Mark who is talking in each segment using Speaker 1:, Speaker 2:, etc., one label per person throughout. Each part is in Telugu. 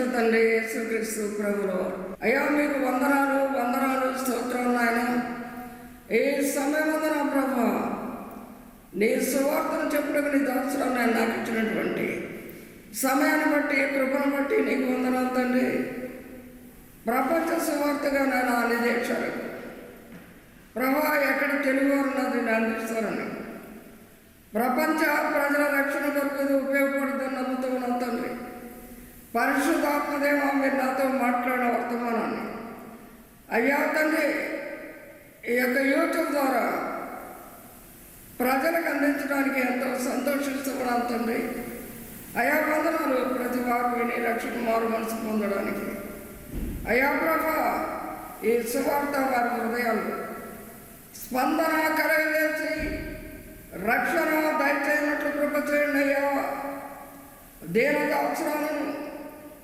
Speaker 1: పరిశుద్ధ తండ్రి యేసుక్రీస్తు ప్రభులో. అయ్యా మీకు వందనాలు వందనాలు స్తోత్రం నాయన. ఏ సమయం నా ప్రభు నీ సువార్తను చెప్పడానికి నీ దాసులను నేను నాకు ఇచ్చినటువంటి సమయాన్ని బట్టి కృపను బట్టి నీకు వందనాలు తండ్రి. ప్రపంచ సువార్తగా నేను అన్ని ప్రభా ఎక్కడ తెలుగు ఉన్నది అందిస్తారని ప్రపంచ ప్రజల రక్షణ కొరకు ఇది పరిశుద్ధాత్మదేవ మీరు నాతో మాట్లాడిన వర్తమానాన్ని అయ్యా తండ్రి ఈ యొక్క యూట్యూబ్ ద్వారా ప్రజలకు అందించడానికి ఎంతో సంతోషిస్తున్నాను తండ్రి. అయా వందనాలు ప్రతి వారు విని రక్షణ మారు మనసు పొందడానికి. అయా ప్రభా ఈ సువార్త వారి హృదయాలు స్పందన కలగజేసి రక్షణ దయచేయనట్లు కృప చేయండి అయ్యా. దేనక అవసరాలను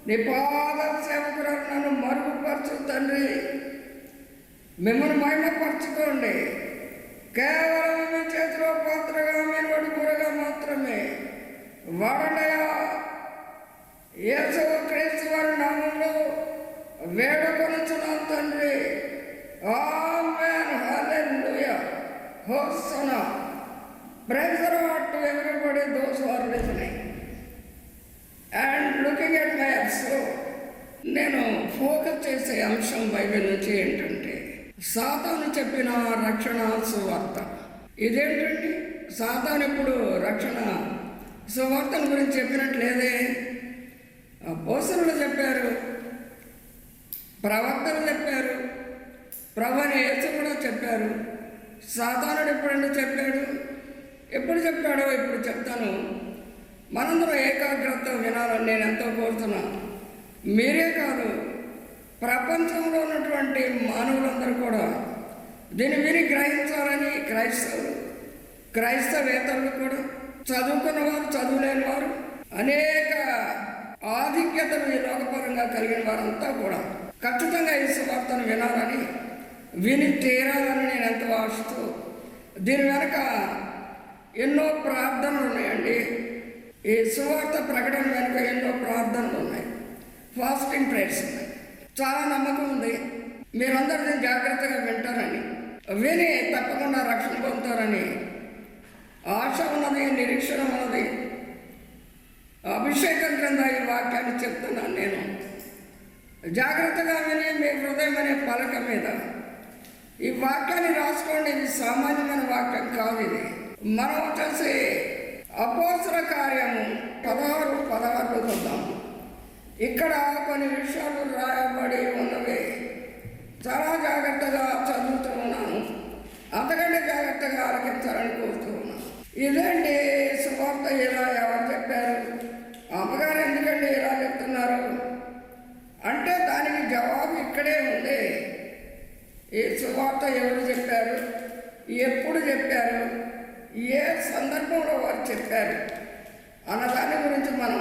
Speaker 1: నీ పాద సేవకురాలు నన్ను మరుగుపరచు తండ్రి. మిమ్మల్ని మహిమపరచుకోండి. కేవలం మీ చేతిలో పాత్రగా మీరు వడుకురగా మాత్రమే. వాడనయా? యేసు క్రీస్తు వారి నామంలో వేడుకొనుచున్నాం తండ్రి. Amen. Hallelujah. Hosanna. Praise to everybody those are and looking at so నేను ఫోకస్ చేసే అంశం బైబిల్ నుంచి ఏంటంటే సాతాను చెప్పిన రక్షణ సువార్త. ఇదేంటండి? సాతాను ఇప్పుడు రక్షణ సువార్తల గురించి చెప్పినట్టు లేదే చెప్పారు ప్రవక్తలు చెప్పారు ప్రభాని యేసు కూడా చెప్పారు. సాతానుడు ఎప్పుడంటే చెప్పాడు? ఎప్పుడు చెప్పాడో ఇప్పుడు చెప్తాను. మనందరం ఏకాగ్రత వినాలని నేను ఎంతో కోరుతున్నాను. మీరే కాదు ప్రపంచంలో ఉన్నటువంటి మానవులందరూ కూడా దీన్ని విని గ్రహించాలని క్రైస్తవులు క్రైస్తవేతరులు కూడా చదువుకున్న వారు చదువులేని వారు అనేక ఆధిక్యతలు ఈ లోకపరంగా కలిగిన వారంతా కూడా ఖచ్చితంగా ఈ సువార్తను వినాలని విని తీరాలని నేను ఎంతో ఆశతో దీని వెనక ఎన్నో ప్రార్థనలు ఉన్నాయండి. ఈ సువార్త ప్రకటన వెనుక ఎన్నో ప్రార్థనలు ఉన్నాయి. ఫాస్టింగ్ ప్రేయర్స్ ఉన్నాయి. చాలా నమ్మకం ఉంది. మీరందరూ నేను జాగ్రత్తగా వింటారని విని తప్పకుండా రక్షణ పొందుతారని ఆశ ఉన్నది నిరీక్షణ ఉన్నది. అభిషేకం క్రింద ఈ వాక్యాన్ని చెప్తున్నాను నేను. జాగ్రత్తగా విని మీ హృదయం అనే పలక మీద. ఈ వాక్యాన్ని రాసుకోండి. ఇది సామాన్యమైన వాక్యం కాదు ఇది. మనం వచ్చేసి అపోసర కార్యము పదహారు పదహారులో చూద్దాం. ఇక్కడ కొన్ని విషయాలు రాయబడి ఉన్నవి. చాలా జాగ్రత్తగా చదువుతూ ఉన్నాను. అంతకంటే జాగ్రత్తగా ఆలకించాలని కోరుతూ ఉన్నాను. ఇదేంటి? సువార్త ఇలా ఎవరు చెప్పారు? అమ్మగారు ఎందుకండి ఇలా చెప్తున్నారు? అంటే దానికి జవాబు ఇక్కడే ఉంది. ఈ సువార్త ఎవరు చెప్పారు? ఎప్పుడు చెప్పారు? ఏ సందర్భంలో వారు చెప్పారు? అన్న దాని గురించి మనం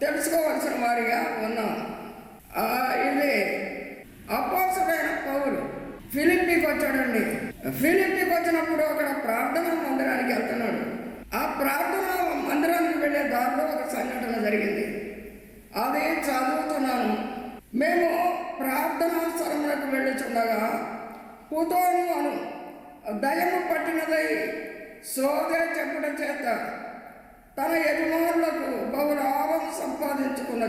Speaker 1: తెలుసుకోవాల్సిన వారిగా ఉన్నాం. ఇది అపోసమైన పౌరు ఫిలిప్పీకి వచ్చాడండి. ఫిలిప్పీకి వచ్చినప్పుడు అక్కడ ప్రార్థన మందిరానికి వెళ్తున్నాడు. ఆ ప్రార్థన మందిరానికి వెళ్ళే దారిలో ఒక సంఘటన జరిగింది. అది చదువుతున్నాను. మేము ప్రార్థనా స్థలంలోకి వెళ్ళుచుండగా పుతోను అను దయము పట్టినదై సోదే చెప్పుట చేత తన యజమానులకు బహు లాభం సంపాదించుకున్న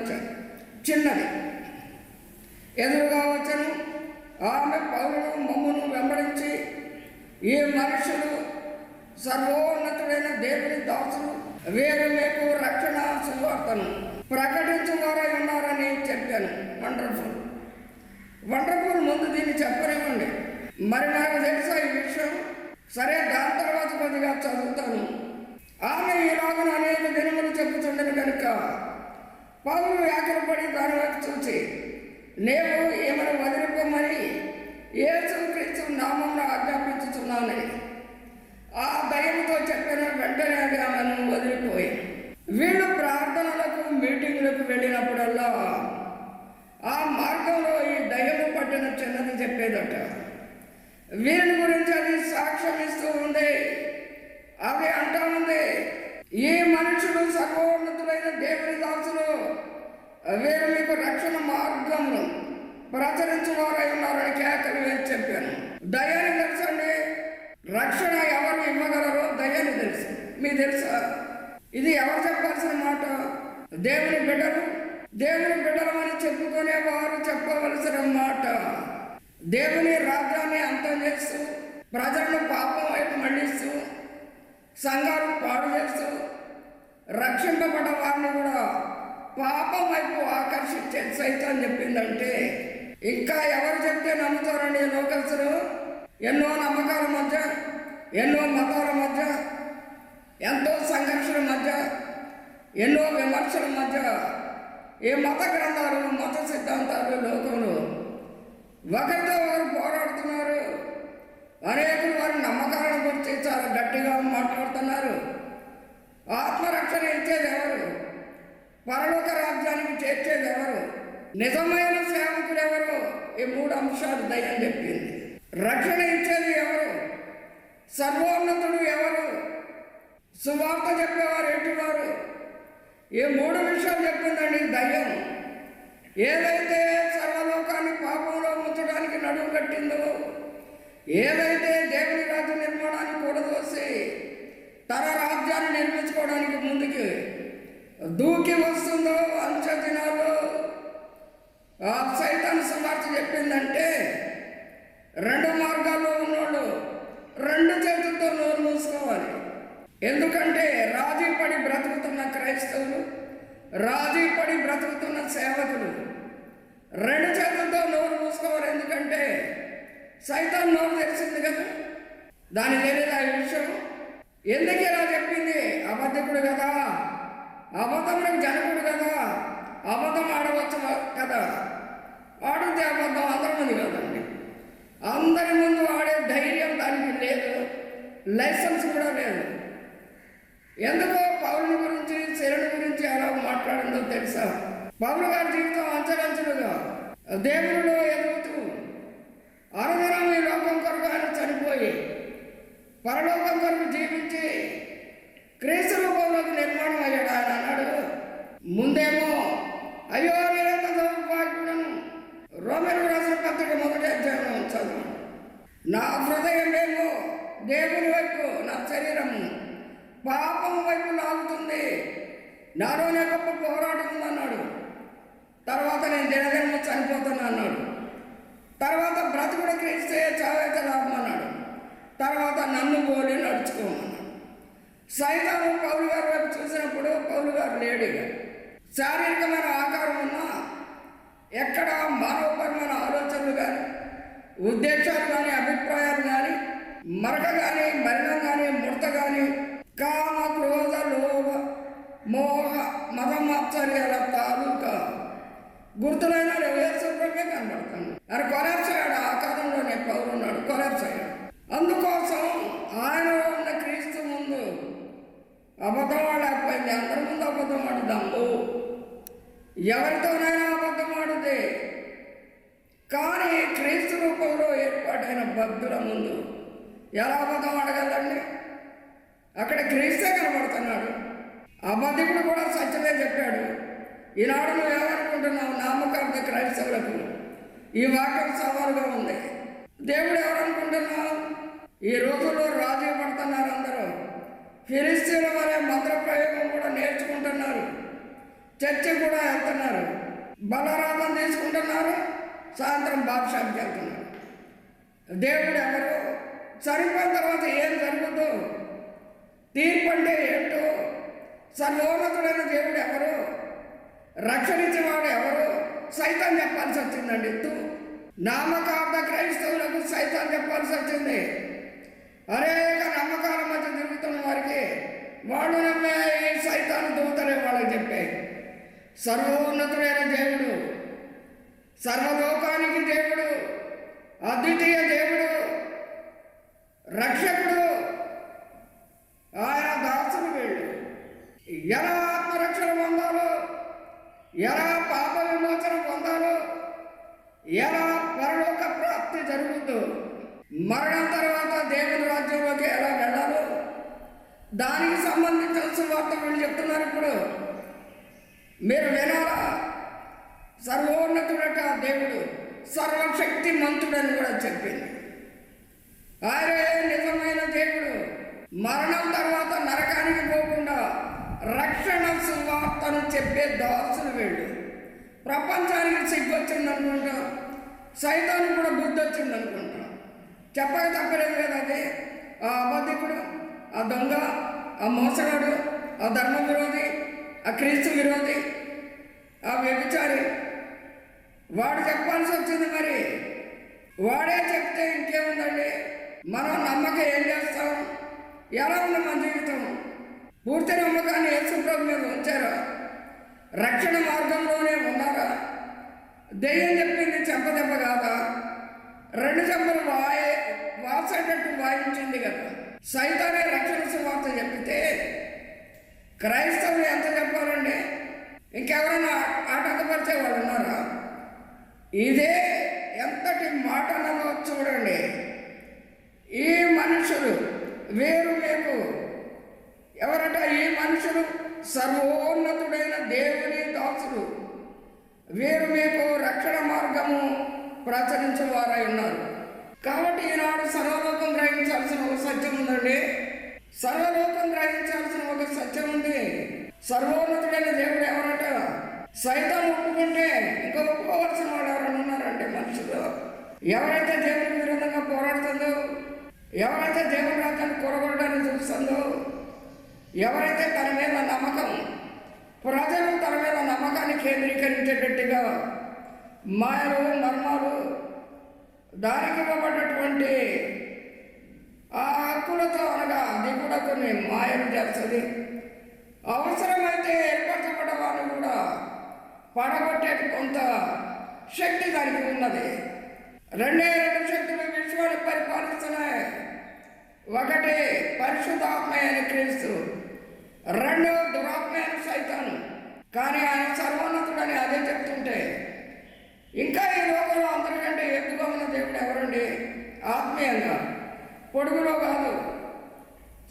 Speaker 1: చిన్నది. ఎదురుగా వచ్చను. ఆమె పౌరులు మమ్మను వెంబడించి ఈ మనుషులు సర్వోన్నతుడైన దేవుని దాసులు వీరు మీకు రక్షణ సువార్తను ప్రకటించువారై ఉన్నారని చెప్పాను. వండర్ఫుల్. వండర్ఫుల్ ముందు దీన్ని చెప్పనివ్వండి. మరి నాకు తెలుసా ఈ విషయం? సరే దాని తర్వాత కొద్దిగా చదువుతాను. ఆమె ఇలాగను అనేక దినములు చెప్పుతుండను కనుక పౌరులు వ్యాఖ్యపడి దాని వైపు చూసి నేను ఏమైనా వదిలిపోమని యేసు క్రీస్తు నామంలో ఆజ్ఞాపించుతున్నానని ఆ దయముతో చెప్పిన వెంటనే ఆమెను వదిలిపోయి వీళ్ళు ప్రార్థనలకు మీటింగులకు వెళ్ళినప్పుడల్లా ఆ మార్గంలో ఈ దయ్యము పట్టిన చిన్నది చెప్పేదట. వీరిని గురించి అది సాక్ష్యం ఇస్తూ ఉంది. అది అంటా ఉంది ఈ మనుషులు సర్వోన్నతులైన దేవుని దాసులు వీరు మీకు రక్షణ ప్రచురించు వారై ఉన్నారని కేకలు వేసి చెప్పాను. దయ్యాన్ని తెలుసండి. రక్షణ ఎవరు ఇవ్వగలరో దయ్యాన్ని తెలుసు. మీ తెలుసా? ఇది ఎవరు చెప్పాల్సిన మాట? దేవుని బిడ్డలు దేవుని బిడ్డలు అని చెప్పుకునే వారు చెప్పవలసిన మాట. దేవుని రాజ్యాన్ని అంతం చేస్తూ ప్రజలను పాపం వైపు మళ్ళిస్తూ సంఘాలు పాడు చేస్తూ రక్షింపబడ్డ వారిని కూడా పాపం వైపు ఆకర్షించే సైతం చెప్పిందంటే ఇంకా ఎవరు చెప్తే నమ్ముతారండి లోకల్సులు ఎన్నో నమ్మకాల మధ్య ఎన్నో మతాల మధ్య ఎంతో సంఘర్షణ మధ్య ఎన్నో విమర్శల మధ్య ఈ మత గ్రంథాలు మత సిద్ధాంతాలు లోకంలో ఒకరితో ఒకరు పోరాడుతున్నారు. అనేకులు వారి నమ్మకాలను గురించి చాలా గట్టిగా మాట్లాడుతున్నారు. ఆత్మరక్షణ ఇచ్చేది ఎవరు పరలోక రాజ్యానికి చేర్చేది ఎవరు నిజమైన సేవకులు ఎవరు ఈ మూడు అంశాలు దయ్యం చెప్పింది. రక్షణ ఇచ్చేది ఎవరు? సర్వోన్నతుడు ఎవరు? సువార్త చెప్పేవారు ఎటువారు ఈ మూడు విషయాలు చెప్పిందండి దయ్యం. ఏదైతే సర్వలోకాన్ని పాపంలో ముంచడానికి నడుము కట్టిందో ఏదైతే దేవుని రాజ్యం నిర్మాణానికి కూడదోసి తన రాజ్యాన్ని నిర్మించుకోవడానికి ముందుకి దూకి వస్తుందో అంచ దినాల్లో ఆ సైతాన్ చెప్పిందంటే రెండు మార్గాల్లో ఉన్నోళ్ళు రెండు చేతులతో నోరు మూసుకోవాలి. ఎందుకంటే రాజీ పడి బ్రతుకుతున్న క్రైస్తవులు రాజీ పడి బ్రతుకుతున్న సేవకులు రెండు చేతులతో నోరు మూసుకోవాలి. ఎందుకంటే సైతాన్ నోరు తెలిసింది కదా. దాని తెలియదు ఆ విషయం? ఎందుకు ఇలా చెప్పింది? అబద్ధకుడు కదా. అబద్ధం జనకుడు కదా. అబద్ధం ఆడవచ్చు కదా. ఆడితే అబద్ధం అందరి ముందు కదండి. అందరి ముందు ఆడే ధైర్యం దానికి లేదు. లైసెన్స్ కూడా లేదు. ఎందుకో పౌరుని గురించి శరణి గురించి ఎలా మాట్లాడిందో తెలుసా? పౌరు గారి జీవితం అంచలంచులుగా దేవుడు ఎదుగుతూ అనుదినం ఈ లోకం కొరకు ఆయన చనిపోయి పరలోకం కొరకు జీవించి క్రీస్తు రూపంలోకి నిర్మాణం అయ్యాడు. ఆయన అన్నాడు ముందేమో అయ్యో నేనంత దౌర్భాగ్యుడను రోమను రాసిన పత్రిక మొదటి అధ్యాయం చదువు. నా హృదయమేమో దేవుని వైపు నా శరీరం పాపం వైపు లాగుతుంది. నాలోనే గొప్ప పోరాటం ఉందన్నాడు. తర్వాత నేను దినదినము చనిపోతున్నా అన్నాడు. తర్వాత బ్రతుకుడు క్రీస్తే చావైతే లాభం అన్నాడు. తర్వాత నన్ను పోలి నడుచుకోమన్నాడు. సైతాను పౌలు గారు వైపు చూసినప్పుడు పౌలు గారు లేడు శారీరకమైన ఆకారం ఉన్నా ఎక్కడ మానవపరమైన ఆలోచనలు కానీ ఉద్దేశాలు కానీ అభిప్రాయాలు కానీ మరక కానీ మరణం కానీ ముడత కానీ కామ క్రోధ లోభ మోహ మదమాత్సర్యాల తాలూకు గుర్తులైన వేసే కనబడుతుంది. అది కొలాప్స్ అయ్యాడు? ఆ కాలంలోనే కొలాప్స్ అయ్యాడు. అందుకోసం ఆయన ఉన్న క్రీస్తు ముందు అబద్ధం ఆడకపోయింది అందరి ముందు అబద్ధం ఆడుదాము ఎవరితోనైనా అబద్ధం ఆడుదే కానీ క్రీస్తు రూపంలో ఏర్పాటైన భక్తుల ముందు ఎలా అబద్ధం ఆడగలండి? అక్కడ క్రీస్తే కనబడుతున్నాడు. అబద్ధికుడు కూడా సత్యమే చెప్పాడు. ఈనాడు నువ్వు ఏమనుకుంటున్నావు? నామకార్థ క్రైస్తవులకు. ఈ వాక్యం సవాలుగా ఉంది. దేవుడు ఎవరనుకుంటున్నావు? ఈ రోజుల్లో రాజీ పడుతున్నారు అందరూ. ఫిలిస్తీన్ల వలె మంత్ర ప్రయోగం కూడా నేర్చుకుంటున్నారు. చర్చి కూడా వెళ్తున్నారు. బలరామం తీసుకుంటున్నారు. సాయంత్రం బాబుషాప్కి వెళ్తున్నారు. దేవుడు ఎవరు? చనిపోయిన తర్వాత ఏం జరుగుతుందో తీర్పు అంటే ఏంటో? సర్వోన్నతుడైన దేవుడు ఎవరు? రక్షణించేవాడు ఎవరు? సైతం చెప్పాల్సి వచ్చిందండి. ఎత్తు నామకార్థ క్రైస్తవులకు సైతం చెప్పాల్సి వచ్చింది. అనేక నమ్మకాల మధ్య తిరుగుతున్న వారికి వాళ్ళు నమ్మే ఈ సైతాన్ని దూతలే వాళ్ళకి చెప్పే. సర్వోన్నతుడైన దేవుడు సర్వలోకానికి దేవుడు అద్వితీయ దేవుడు రక్షకుడు ఆయన దాసులు వీళ్ళు. ఎలా ఎలా పాప విమోచన పొందాలో ఎలా పరలోక ప్రాప్తి జరుగుతుందో మరణం తర్వాత దేవుని రాజ్యంలోకి ఎలా వెళ్ళాలో దానికి సంబంధించిన సువార్త వీళ్ళు చెప్తున్నారు ఇప్పుడు. మీరు వినాలా? సర్వోన్నతుడట దేవుడు సర్వశక్తి మంతుడని కూడా చెప్పింది. ఆయనే నిజమైన దేవుడు. మరణం తర్వాత నరకానికి పోకుండా రక్షణ సువార్తను చెప్పే దాసులు వీళ్ళు. ప్రపంచానికి సిగ్గొచ్చింది అనుకుంటాం సైతానికి కూడా బుద్ధి వచ్చిందనుకుంటా చెప్పక తప్పలేదు కదా అదే? ఆ అబద్ధికుడు ఆ దొంగ ఆ మోసగాడు ఆ ధర్మ విరోధి ఆ క్రీస్తు విరోధి ఆ వ్యభిచారి. వాడు చెప్పాల్సి వచ్చింది మరి. వాడే చెప్తే ఇంకేముందండి? మనం నమ్మక ఏం చేస్తాం? ఎలా ఉంది మన జీవితం? పూర్తి నమ్మకాన్ని యేసుప్రభు మీద ఉంచారా? రక్షణ మార్గంలోనే ఉన్నారా? దెయ్యం చెప్పింది చెంపదెబ్బ కాదా? రెండు చెంపలు వాయే వాసేటట్టు వాయించింది కదా. సైతానే రక్షణ సువార్త చెప్పితే క్రైస్తవులు ఎంత చెప్పాలండి? ఇంకెవరైనా ఆటంకపరిచే వాళ్ళు ఉన్నారా? ఇదే ఎంతటి మాటలలో చూడండి. ఈ మనుషులు వేరు మీకు ఎవరట ఈ మనుషులు సర్వోన్నతుడైన దేవుని దాసులు వీరు మీకు రక్షణ మార్గము ప్రచురించేవారై ఉన్నారు. కాబట్టి ఈనాడు సర్వలోకం గ్రహించాల్సిన ఒక సత్యం ఉందండి. సర్వలోకం గ్రహించాల్సిన ఒక సత్యం ఉంది. సర్వోన్నతుడైన దేవుడు ఎవరట? సైతం ఒప్పుకుంటే ఇంకా ఒప్పుకోవాల్సిన వాడు ఎవరైనా ఉన్నారంటే మనుషులు. ఎవరైతే దేవుడి విరుద్ధంగా పోరాడుతుందో ఎవరైతే దేవుడు రాజ్యాన్ని కూరగొట్టడానికి చూస్తుందో ఎవరైతే తన మీద నమ్మకం ప్రజలు తన మీద నమ్మకాన్ని కేంద్రీకరించేటట్టుగా మాయలు మర్మాలు దానికి ఇవ్వబడినటువంటి ఆ హక్కులతో అనగా అది కూడా కొన్ని మాయలు చేస్తుంది. అవసరమైతే ఏర్పరచబడ్డ వాళ్ళు కూడా పడగొట్టే కొంత శక్తి దానికి ఉన్నది. రెండే రెండు శక్తులు విశ్వాన్ని పరిపాలిస్తున్నాయి. ఒకటి పరిశుద్ధాత్మ అని క్రీస్తు. రెండు దురాత్మ సైతాను. కానీ ఆయన సర్వోన్నతుడని అదే చెప్తుంటే ఇంకా ఈ లోకంలో అందరికంటే ఎక్కువగా ఉన్న దేవుడు ఎవరండి? ఆత్మీయంగా. పొడుగులో కాదు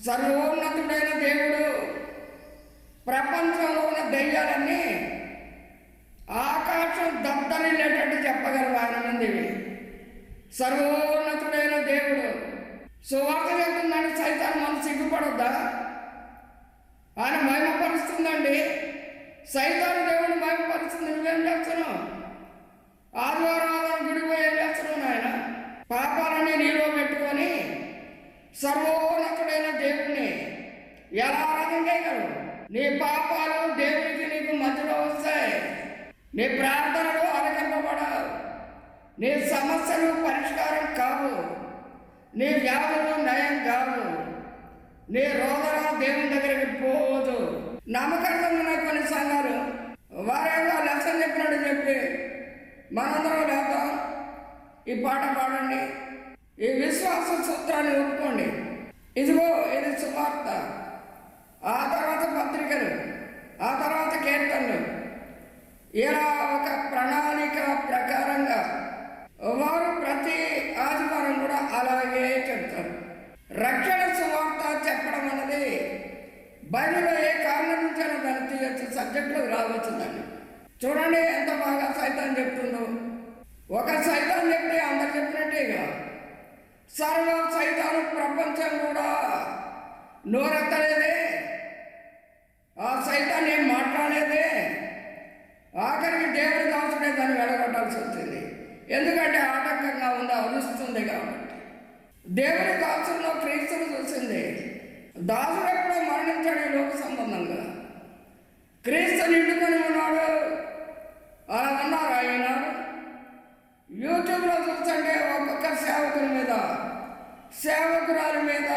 Speaker 1: సర్వోన్నతుడైన దేవుడు ప్రపంచంలో ఉన్న దెయ్యాలన్నీ ఆకాశం దద్దరిల్లేటట్టు చెప్పగలరు ఆయన మంది. సర్వోన్నతుడైన దేవుడు. సువార్త చెప్తున్నాడు సైతాన్ మనం సిగ్గుపడొద్దా? ఆయన మహిమపరుస్తుందండి. సైతాన్ దేవుడు మహిమపరుస్తుంది. నువ్వేం చేస్తున్నావు? ఆదివారం ఆదివారం గుడి పోయి ఏం చేస్తున్నావు నాయన? పాపాలని నీలో పెట్టుకొని సర్వోన్నతుడైన దేవుణ్ణి ఎలా ఆరాధన చేయగలవు? నీ పాపాలు దేవునికి నీకు మధ్యలో వస్తాయి. నీ ప్రార్థనలు ఆలకింపబడవు నీ సమస్యలు పరిష్కారం కావు. నీ వ్యాధులు నయం కావు. నీ రోదన దేవుని దగ్గరికి పోదు. నమ్మకంగా ఉన్న కొన్ని సంఘాలు వారేమో లక్ష్యం చెప్పినట్టు చెప్పి మనందరం లేద్దాం ఈ పాట పాడండి. ఈ విశ్వాస సూత్రాన్ని ఒప్పుకోండి. ఇదిగో ఇది సువార్త. ఆ తర్వాత పత్రికలు ఆ తర్వాత కీర్తనలు. ఇలా ఒక ప్రణాళిక ప్రకారంగా వారు ప్రతి ఆదివారం కూడా అలాగే చెప్తారు. రక్షణ సువార్త చెప్పడం అన్నది బైబిల్లో ఏ కారణం నుంచైనా దాన్ని తీయచ్చు సబ్జెక్టులో రావచ్చుందండి. చూడండి ఎంత బాగా సైతం చెప్తుందో. ఒక సైతం చెప్తే అందరు చెప్పినట్టేగా. సర్వ సైతాను ప్రపంచం కూడా నోరెత్తలేదే. ఆ సైతాన్ని ఏం మాట్లాడలేదే. ఆఖరికి దేవుడి దాచుకునే దాన్ని వెళ్ళగొట్టాల్సి వచ్చింది. ఎందుకంటే ఆటంకంగా ఉంది అరుస్తుంది కాబట్టి. దేవుడి దాచుల్లో క్రీస్తులు చూసింది. దాసుడు ఎప్పుడో మరణించాడు ఈ లోక కదా. క్రీస్తు నిండుకొని ఉన్నాడు? అలా ఉన్నారు ఆయన. యూట్యూబ్లో చూస్తుంటే ఒక్కొక్క సేవకుని మీద సేవకురాల మీద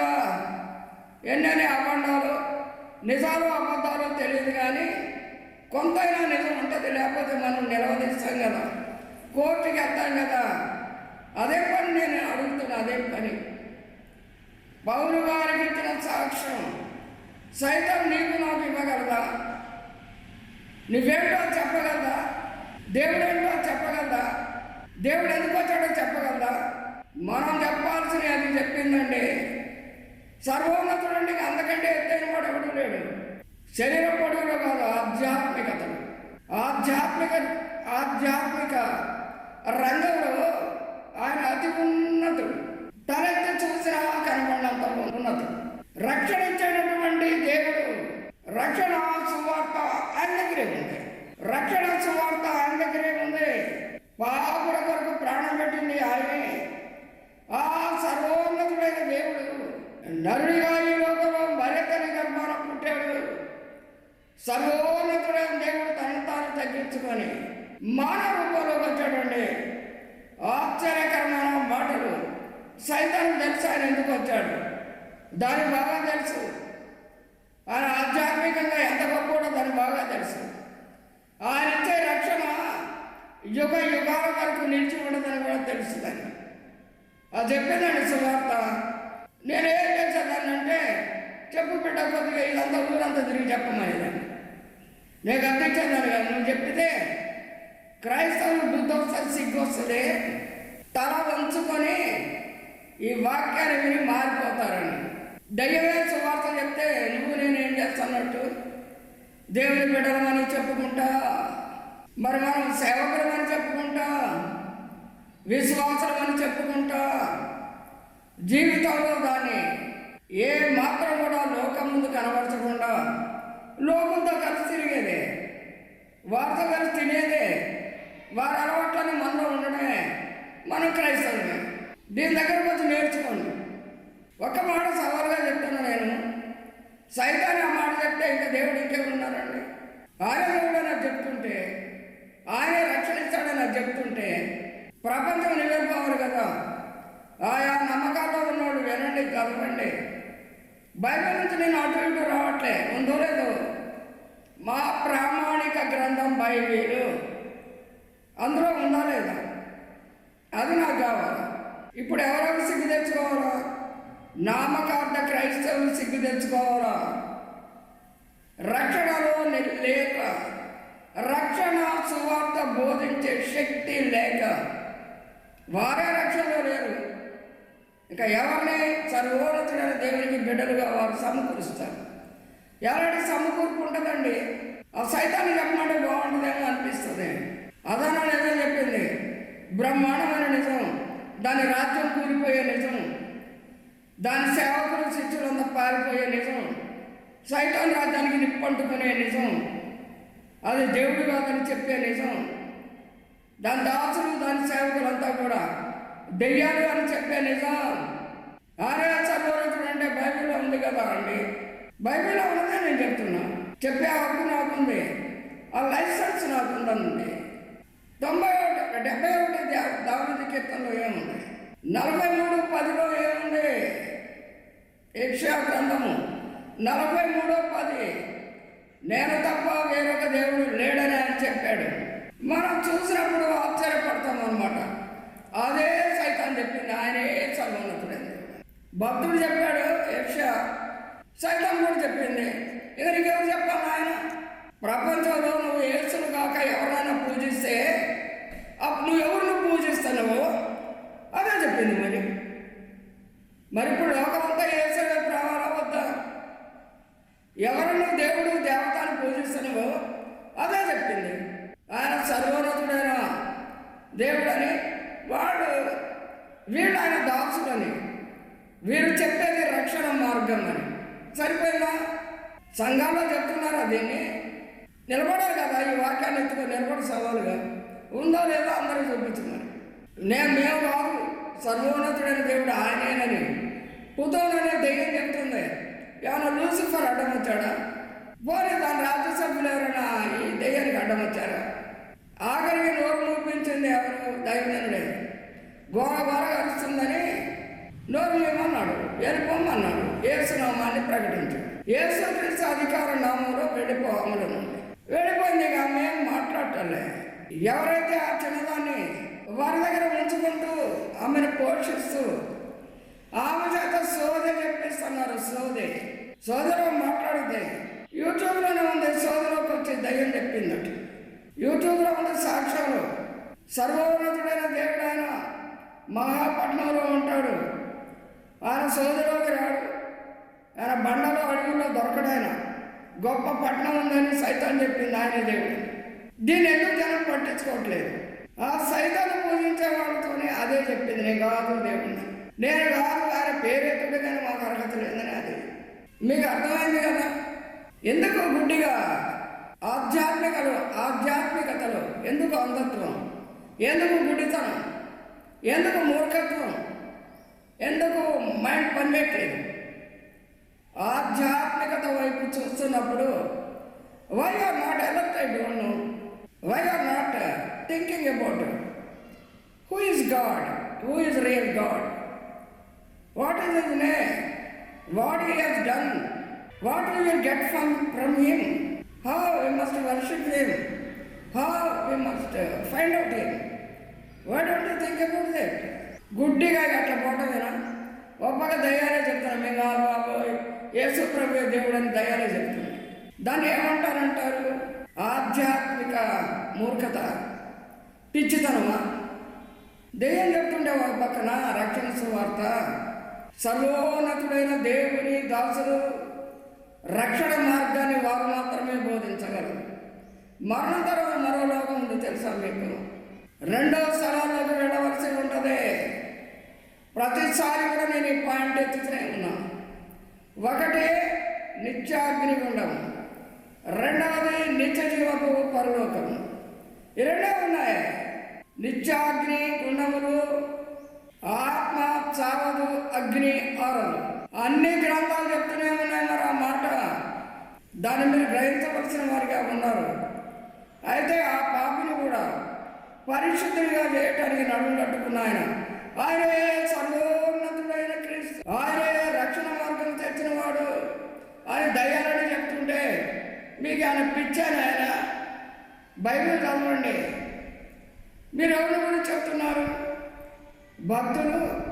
Speaker 1: ఎన్నెన్ని అబండాలు నిజాలు అబద్ధాలు తెలియదు కానీ కొంతైనా నిజం ఉంటుంది లేకపోతే మనం నిలవదీస్తాం కదా. కోర్టుకి వెళ్తాం కదా. అదే పని నేను అడుగుతున్నా అదే పని. పౌరు గారికి ఇచ్చిన సాక్ష్యం. సైతం నీకు నాకు ఇవ్వగలదా? నువ్వేంటో చెప్పగలదా? దేవుడు ఏంటో చెప్పగలదా? దేవుడు ఎందుకు వచ్చాడో చెప్పగలదా? మనం చెప్పాల్సిన అది చెప్పిందండి. సర్వోన్నతుడండి అందుకంటే ఎత్తైన వాడు ఎవడు లేడు. శరీర పొడుగులో కాదు ఆధ్యాత్మికత. ఆధ్యాత్మిక ఆధ్యాత్మిక రంగంలో ఆయన అతి ఉన్నతడు. రక్షణ ఇచ్చేటటువంటి దేవుడు రక్షణ సువార్త ఆయన దగ్గరే ఉంది. రక్షణ సువార్త ఆయన దగ్గరే ఉంది. పాపుల కొరకు ప్రాణం పెట్టింది ఆయనే. ఆ సర్వోన్నతుడైన దేవుడు నరుడిగా ఈ లోకంలో మరితని గర్భాన పుట్టాడు. సర్వోన్నతుడైన దేవుడు తన తాను తగ్గించుకొని మానవ రూపంలోకి వచ్చాడండి ఆశ్చర్యకరమైన మాటలు సైతాన్ని తెలుసు ఆయన ఎందుకు వచ్చాడు? దానికి బాగా తెలుసు. ఆయన ఆధ్యాత్మికంగా ఎంత గొప్పడో దానికి బాగా తెలుసు. ఆయన ఇచ్చే రక్షణ యుగ యుగాల వరకు నిలిచి ఉండదని కూడా తెలుసు దాన్ని అది చెప్పిందండి సువార్త. నేను ఏం అంటే చెప్పు బిడ్డ కొద్దిగా ఇదంతా ఊరంతా తిరిగి చెప్పమనేదాన్ని నేను అందించేదాన్ని కదా. నువ్వు చెప్తే క్రైస్తవులు బుద్ధి వస్తుంది సిగ్గు వస్తుంది తల వంచుకొని ఈ వాక్యాన్ని విని మారిపోతారని దయ్యమే సువార్త చెప్తే నువ్వు నేను ఏం చేస్తున్నట్టు దేవుని బిడ్డలమని చెప్పుకుంటా? మరి మనం సేవకులమని చెప్పుకుంటా? విశ్వాసమని చెప్పుకుంటా? జీవితంలో దాన్ని ఏ మాత్రం కూడా లోకం ముందు కనబరచకుండా లోకంతో కలిసి తిరిగేదే. వారితో కలిసి తినేదే. వారి అలవాట్లని మనలో ఉండడమే మనం క్రైస్తవమే దీని దగ్గరకు వచ్చి నేర్చుకోండి. ఒక మాట సవాలుగా చెప్తున్నా నేను. సైతాన్ని ఆ మాట చెప్తే ఇంకా దేవుడు ఇంకేమున్నారండి? ఆయన దేవుడు నాకు చెప్తుంటే ఆయన రక్షణిస్తాడని నాకు చెప్తుంటే ప్రపంచం నిలబడిపోవాలి కదా. ఆయా నమ్మకాల్లో ఉన్నవాడు వినండి చదవండి. బైబిల్ నుంచి నేను అటు ఇటు రావట్లే ఉందో లేదు మా ప్రామాణిక గ్రంథం బైబిల్. అందులో ఉందా లేదా? అది నాకు కావాలి? ఇప్పుడు ఎవరెవరు సిగ్గు తెచ్చుకోవాలా? నామకార్థ క్రైస్తవులు సిగ్గు తెచ్చుకోవాలా? రక్షణలో లేక రక్షణ సువార్త బోధించే శక్తి లేక వారే రక్షణలో లేరు. ఇక ఎవరిని సర్వోన్నతుడైన దేవునికి బిడ్డలుగా వారు సమకూరుస్తారు? ఎలాంటి సమకూర్పు ఉంటుందండి? ఆ సైతాన్ని చెప్పమంటే బాగుంటుందేమో అనిపిస్తుంది. అదన నిజం చెప్పింది. బ్రహ్మాండమైన నిజం. దాని రాజ్యం కూలిపోయే నిజం. దాని సేవకులు శిష్యులంతా పారిపోయే నిజం. సైతాన్ రాజ్యానికి నిప్పంటుకునే నిజం. అది దేవుడు కాదని చెప్పే నిజం. దాని దాసులు దాని సేవకులంతా కూడా దెయ్యాలు అని చెప్పే నిజం. ఆరే సర్వరతుడు అంటే బైబిల్లో ఉంది కదా అండి. బైబిల్లో ఉన్నదే నేను చెప్తున్నా. చెప్పే హక్కు నాకుంది. ఆ లైసెన్స్ నాకుందండి. తొంభై డెబ్బై ఒకటి దా- కీర్తనలో ఏముంది? నలభై మూడు పదిలో ఏముంది? యక్షా గ్రంథము. నలభై మూడో పది. నేను తప్ప వేరొక దేవుడు లేడని అని చెప్పాడు. మనం చూసినప్పుడు ఆశ్చర్యపడతాం అనమాట అదే సైతం చెప్పింది. ఆయనే సర్వోన్నతుడైంది భక్తుడు చెప్పాడు యక్ష సైతం కూడా చెప్పింది. ఇక నీకేమో చెప్పాలి ఆయన ప్రపంచంలో నువ్వు యేసును కాక ఎవరైనా పూజిస్తే నువ్వు ఎవరిని పూజిస్తున్నావో అదే చెప్పింది మరి. మరి ఇప్పుడు లోకమంతా యేసు వైపు వద్ద వద్దా ఎవరిని దేవుడు దేవతను పూజిస్తున్నావో అదే చెప్పింది. ఆయన సర్వోన్నతుడైన దేవుడని వాడు వీళ్ళు ఆయన దాసుడని వీరు చెప్పేది రక్షణ మార్గం అని. సరిపోయిందా? సంఘంలో చెప్తున్నారు దీన్ని? నిలబడాలి కదా ఈ వాక్యాన్ని ఎత్తుకొని నిలబడి సవాలుగా. ఉందో లేదో అందరికి చూపించున్నారు నేను మేము కాదు సర్వోన్నతుడైన దేవుడు ఆయనేనని. పుతోననే దెయ్యం చెప్తుంది. ఏమైనా లూసిఫర్ అడ్డం వచ్చాడా పోనీ తన రాజ్యసభ్యులు ఎవరైనా ఈ దెయ్యానికి అడ్డం వచ్చారా ఆఖరికి నోరు మూపించింది ఎవరు? దైవజనుడే. గోడ గోడ కలుస్తుందని నోరు ఏమన్నాడు వెళ్ళిపోమన్నాడు. ఏసునామాన్ని ప్రకటించాడు ఏసు తెలిసి అధికార నామంలో వెళ్ళిపోమలను వెళ్ళిపోయింది ఇక మేము మాట్లాడటలే ఎవరైతే ఆ చిన్నదాన్ని వారి దగ్గర ఉంచుకుంటూ ఆమెను పోషిస్తూ ఆమె చేత సోదరి చెప్పిస్తున్నారు సోదే సోదరు మాట్లాడితే యూట్యూబ్లోనే ఉంది సోదరులోకి వచ్చి దయ్యం చెప్పిందట. యూట్యూబ్లో ఉన్న సాక్ష్యాలు. సర్వోన్నతుడైన దేవుడు ఆయన మహాపట్నంలో ఉంటాడు. ఆయన సోదరులోకి రాడు. ఆయన బండలో అడుగులో దొరకడాయన గొప్ప పట్టణం ఉందని సైతం చెప్పింది ఆయన దేవుడు. దీన్ని ఎందుకు జనం పట్టించుకోవట్లేదు. ఆ సైతాన్ని పూజించే వాళ్ళతోనే అదే చెప్పింది. నేను కాదు దేవుడిని నేను కాదు ఆయన పేరెత్తుడు కానీ మాకు అర్హత లేదని అది. మీకు అర్థమైంది కదా? ఎందుకు గుడ్డిగా? ఆధ్యాత్మికలు ఆధ్యాత్మికతలు ఎందుకు అంధత్వం? ఎందుకు గుడితనం? ఎందుకు మూర్ఖత్వం? ఎందుకు మైండ్ పనిపెట్టలేదు ఆధ్యాత్మికత వైపు చూస్తున్నప్పుడు why are not elect I don't know why are not thinking about who is God who is real God what is his name what he has done what we will get from from him how we must worship him how we must find out him why don't you think about that గుడ్డిగా అట్లా పోవటమేనా ఒప్పగా దయ్యాలే చెప్తాను మేము కాదు బాబు యేసు ప్రభు దేవుడు అని దయ్యాలే చెప్తాను దాన్ని ఏమంటారంటారు ఆధ్యాత్మిక మూర్ఖత పిచ్చితనమా? దెయ్యం చెప్తుంటే ఒక పక్కన రక్షణ సువార్త సర్వోన్నతుడైన దేవుని దాసులు రక్షణ మార్గాన్ని వారు మాత్రమే బోధించగలరు. మరణం తర్వాత మరో లోకం ఉంది తెలుసా మీకు? రెండవ స్థలాల్లోకి వెళ్ళవలసి ఉంటుంది. ప్రతిసారి కూడా నేను ఈ పాయింట్ ఎత్తుతూనే ఉన్నాను ఒకటి నిత్యాగ్నిగుండం. రెండవది నిత్య జీవపు పరలోకం. ఈ రెండే ఉన్నాయి. నిత్యాగ్ని గుణములు ఆత్మ చావదు అగ్ని ఆరదు. అన్ని గ్రంథాలు చెప్తూనే ఉన్నాయి మరి ఆ మాట. దాన్ని మీరు గ్రహించవలసిన వారిగా ఉన్నారు. అయితే ఆ పాపను కూడా పరిశుద్ధుడిగా చేయటానికి నడుము కట్టుకున్న ఆయన. ఆయనే సర్వోన్నతుడైన క్రీస్తు. ఆయనే రక్షణ మార్గం తెచ్చిన వాడు ఆయన దయ్యాలని చెప్తుంటే మీకు ఆయన పిచ్చారు ఆయన బైబిల్ చదవండి. మీరు ఎవరి గురించి చెప్తున్నారు? భక్తులు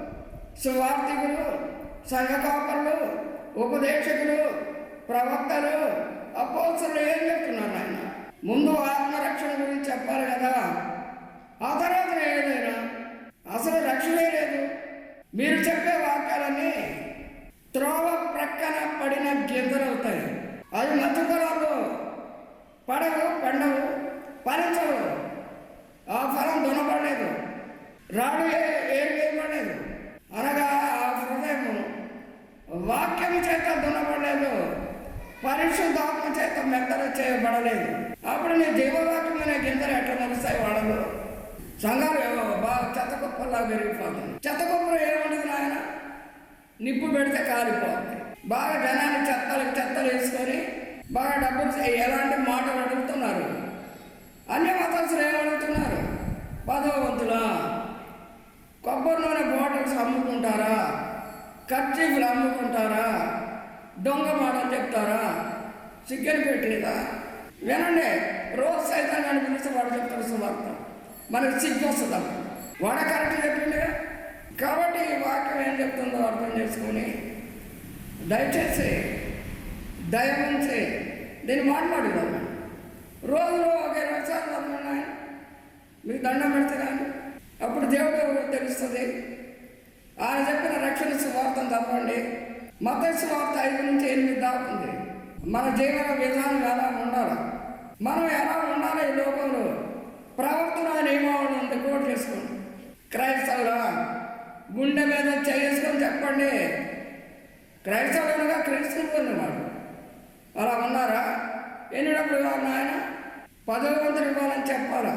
Speaker 1: సువార్థికులు సంఘకాపరులు ఉపదేశకులు ప్రవక్తలు అపోసలు ఏం చెప్తున్నారు ఆయన? ముందు ఆత్మరక్షణ గురించి చెప్పాలి కదా. ఆ తర్వాత ఏదైనా? అసలు రక్షణే లేదు. మీరు చెప్పే వాక్యాలన్నీ త్రోవ ప్రక్కన పడిన గింజలు అవుతాయి అది మధ్య పడవు పండవు ఫలించవు ఆ ఫలం దునపడలేదు రాడు ఏ- ఏరు వేయబడలేదు అనగా ఆ హృదయం వాక్యం చేత దునపడలేదు పరిశుద్ధాత్మ చేత మెత్తర చేయబడలేదు. అప్పుడు నీ జీవవాక్యం అనే గింజలు ఎట్లా నడుస్తాయి వాడలు సంఘాలు బాగా చెత్త కుప్పల్లా పెరిగిపోతుంది చెత్త కుప్పలు ఏముండదు నాయన? నిప్పు పెడితే కాలిపోతుంది బాగా జనాన్ని చెత్తలకు చెత్తలు వేసుకొని బాగా డబ్బులు ఎలాంటి మాటలు అడుగుతున్నారు? అన్ని మతస్థులు ఏమడుగుతున్నారు అడుగుతున్నారు. కొబ్బరి నూనె బాటిల్స్ అమ్ముకుంటారా? కర్చీఫ్లు అమ్ముకుంటారా? దొంగ మాటలు చెప్తారా? సిగ్గని పెట్టలేదా? వినండి రోజు సైతం కానీ పిలిస్తే వాడు చెప్తారు సువార్త. మనకి సిగ్గు వస్తుంది? వాడ కరెక్ట్ చెప్పిండే? కాబట్టి ఈ వాక్యం ఏం చెప్తుందో అర్థం చేసుకొని దయచేసి దయ ఉంచి దీన్ని మాట్లాడుదాం రోజులో ఒక ఇరవై సార్లు ఉన్నాయి మీకు దండం పెడితే కానీ అప్పుడు దేవుడు తెలుస్తుంది. ఆయన చెప్పిన రక్షణ సువార్తను తప్పండి మత సువార్త ఐదు నుంచి ఎనిమిది దాకా ఉంది. మన జీవన విధానం ఎలా ఉండాలి? మనం ఎలా ఉండాలి ఈ లోకంలో? ప్రవర్తన నియమావళి ఉంది కోట్ చేసుకోండి. క్రైస్తవులా గుండె మీద చేసుకొని చెప్పండి. క్రైస్తవులుగా క్రీస్తులు వాడు అలా ఉన్నారా? ఎన్ని డబ్బులు కావాలి పదవి వంతులు ఇవ్వాలని చెప్పాలా?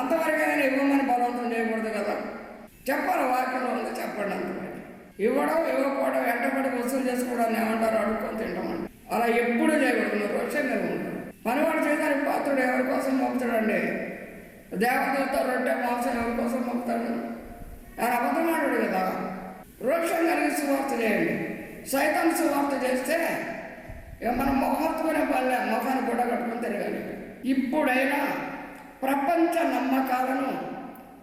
Speaker 1: అంతవరకు ఆయన ఇవ్వమని బలవంతం చేయకూడదు కదా. చెప్పాలి వాక్యంలో ఉంది? చెప్పండి అంతవరకు. ఇవ్వడం ఇవ్వకపోవడం వెంటబడి వసూలు చేసుకోవడాన్ని ఏమంటారు అడుక్కొని తింటామండి. అలా ఎప్పుడు చేయకూడదు. రోషంగా ఉంటారు పనివాడు చేయడానికి పాత్రుడు ఎవరి కోసం మొక్కుతాడండి దేవతలతో రొట్టె మాంసం ఎవరి కోసం మొక్కుతాడు ఆయన అబద్ధమాడు కదా. రోషం కలిగి సువార్త చేయండి. సైతాన్ సువార్త చేస్తే ఇక మనం మొహమ్మత్తుకునే పల్లె మొహాన్ని కూడా కట్టుకుని తిరగాలి. ఇప్పుడైనా ప్రపంచ నమ్మకాలను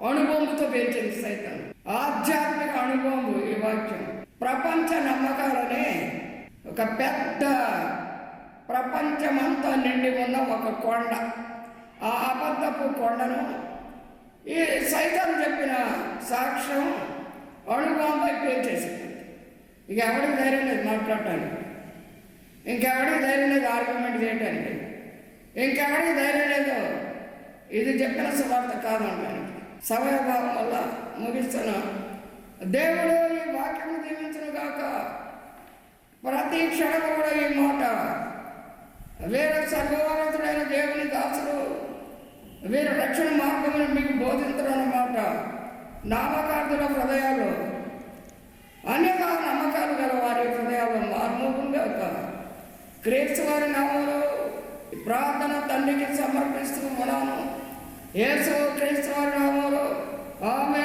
Speaker 1: అణుబొంబుతో పెంచింది సైతం ఆధ్యాత్మిక అణుబొంబు ఈ వాక్యం. ప్రపంచ నమ్మకాలని ఒక పెద్ద ప్రపంచమంతా నిండి ఉన్న ఒక కొండ. ఆ అబద్ధపు కొండను ఈ సైతం చెప్పిన సాక్ష్యం అణుబాంబై పేర్చేసింది ఇక ఎవరికి ధైర్యం లేదు మాట్లాడటానికి. ఇంకెవరికి ధైర్యం లేదు ఆర్గ్యుమెంట్ చేయడానికి ఇంకెవరికి ధైర్యం లేదు ఇది చెప్పిన సువార్త కాదంటానికి. సమయభావం వల్ల ముగిస్తున్నా దేవుడు ఈ వాక్యం దీవించను కాక ప్రతి క్షణం కూడా ఈ మాట. వీరు సర్వోన్నతుడైన దేవుని దాసుడు వీరు రక్షణ మార్గమును మీకు బోధించడం అన్నమాట. నామకార్థుల హృదయం క్రీస్తు వారి నామంలో ప్రార్థన తండ్రికి సమర్పిస్తూ మనము ఏసో క్రీస్తు వారి నామంలో. ఆమె